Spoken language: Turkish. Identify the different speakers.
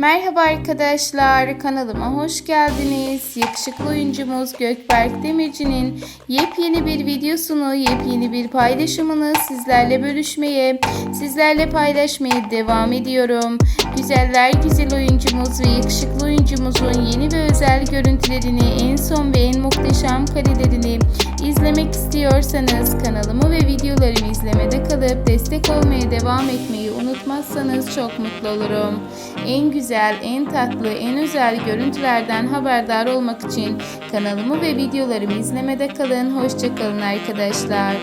Speaker 1: Merhaba arkadaşlar, kanalıma hoş geldiniz. Yakışıklı oyuncumuz Gökberk Demirci'nin yepyeni bir videosunu, yepyeni bir paylaşımını sizlerle bölüşmeye, sizlerle paylaşmaya devam ediyorum. Güzeller güzel oyuncumuz ve yakışıklı oyuncumuzun yeni ve özel görüntülerini, en son ve en muhteşem karelerini izlemek istiyorsanız kanalımı ve videolarımı izlemede kalıp destek olmaya devam etmeyi unutmazsanız çok mutlu olurum. En güzel, en tatlı, en özel görüntülerden haberdar olmak için kanalımı ve videolarımı izlemede kalın. Hoşçakalın arkadaşlar.